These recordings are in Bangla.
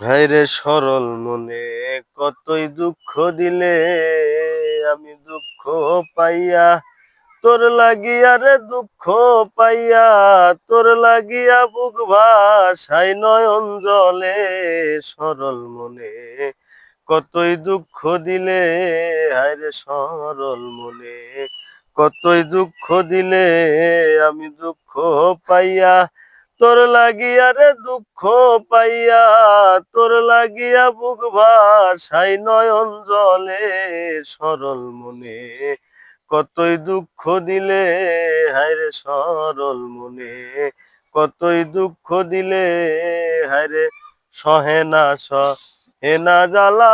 হায়রে সরল মনে, কতই দুঃখ দিলে আমি দুঃখ পাইয়া। তোর লাগিয়া রে দুঃখ পাইয়া, তোর লাগিয়া বুক ভাসাই নয়ন জলে। সরল মনে, কতই দুঃখ দিলে হায়রে সরল মনে, কতই দুঃখ দিলে আমি দুঃখ পাইয়া। তোর লাগিয়া রে দুঃখ পাইয়া, তোর লাগিয়া বুক ভাসাই নয়ন জলে সরল মনে। কতই দুঃখ দিলে হায়রে সরল মনে। কতই দুঃখ দিলে হায়রে সহে না সহে না জ্বালা।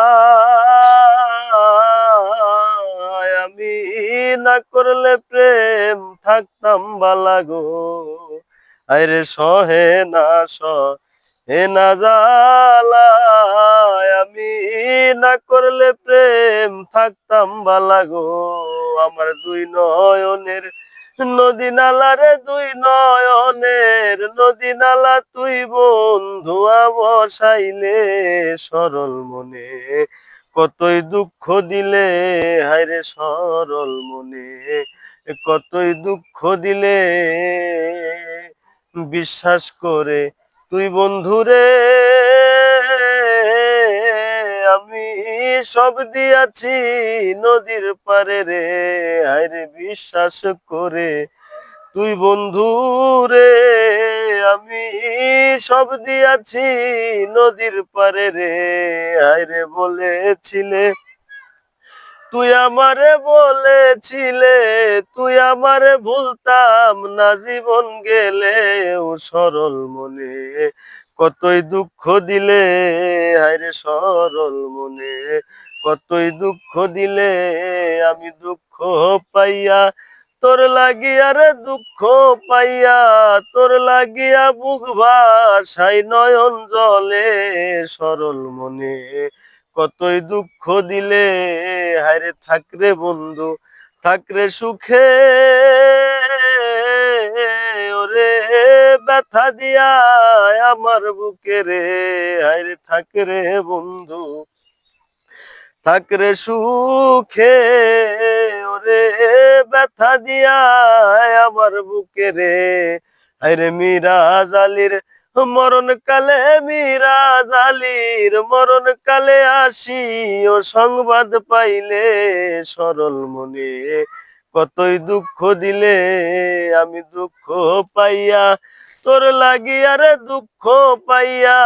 আমি না করলে প্রেম থাকতাম বালা গো। আরে সহে না সহে না জ্বালা আমি না করলে প্রেম থাকতাম বালা গো। আমার দুই নয়নের নদী নালা রে, দুই নয়নের নদী নালা, তুই বন্ধু বসাইলে সরল মনে। কতই দুঃখ দিলে হায়রে সরল মনে, কতই দুঃখ দিলে বিশ্বাস করে, তুই বন্ধুরে আমি সব দিয়াছি নদীর পারে রে হায়রে বিশ্বাস করে, তুই বন্ধু রে, আমি সব দিয়াছি নদীর পারে রে হায়রে বলেছিলে তুই আমারে বলেছিলে, তুই আমারে ভুলতাম না জীবন গেলে, ও সরল মনে। কতই দুঃখ দিলে, হায়রে সরল মনে। কতই দুঃখ দিলে, আমি দুঃখ পাইয়া, তোর লাগিয়া রে দুঃখ পাইয়া, তোর লাগিয়া বুক ভাসাই নয়ন জলে সরল মনে। কতই দুঃখ দিলে? হায়রে থাকরে বন্ধু থাকরে সুখে। ওরে ব্যথা দিয়া আমার বুকে রে, হায়রে থাকরে বন্ধু থাকরে সুখে। ওরে ব্যথা দিয়া আমার বুকে রে আরে মীরা জালির মরণ কালে মীরা জালির মরণ কালে আসি ও সংবাদ পাইলে সরল মনে। কতই দুঃখ দিলে আমি দুঃখ পাইয়া, তোর লাগিয়া রে দুঃখ পাইয়া,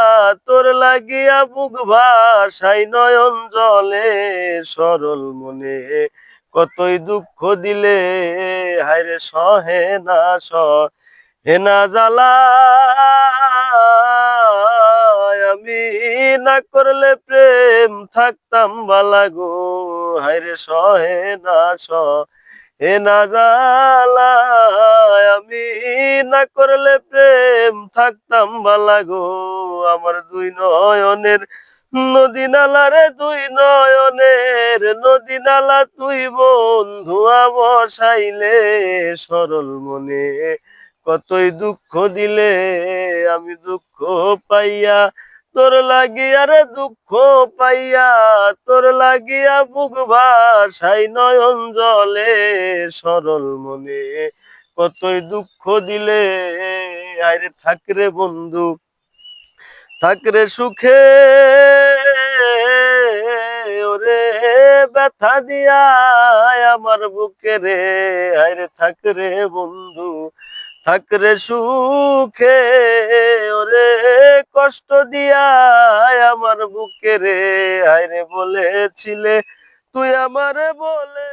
তোর লাগিয়া বুক ভাসাই নয়ন জলে সরল মনে। কতই দুঃখ দিলে, হায়রে সহে না সহে না জ্বালা আমি না করলে প্রেম থাকতাম বালা গো। হায়রে সহে না সহে না জ্বালা আমি না করলে প্রেম থাকতাম বালা গো। আমার দুই নয়নের নদী নালা রে, দুই নয়নের নদী নালা, তুই বন্ধু বসাইলে সরল মনে। কতই দুঃখ দিলে আমি দুঃখ পাইয়া, তোর লাগিয়া রে দুঃখ পাইয়া, তোর লাগিয়া বুক ভাসাই নয়ন জলে সরল মনে। কতই দুঃখ দিলে আরে থাকরে বন্ধু, থাকরে সুখে, ওরে ব্যথা দিয়া আমার বুকে রে আরে থাকরে বন্ধু। থাকরে সুখে ওরে কষ্ট দিয়া আমার বুকে রে আরে বলেছিলে তুই আমার বলে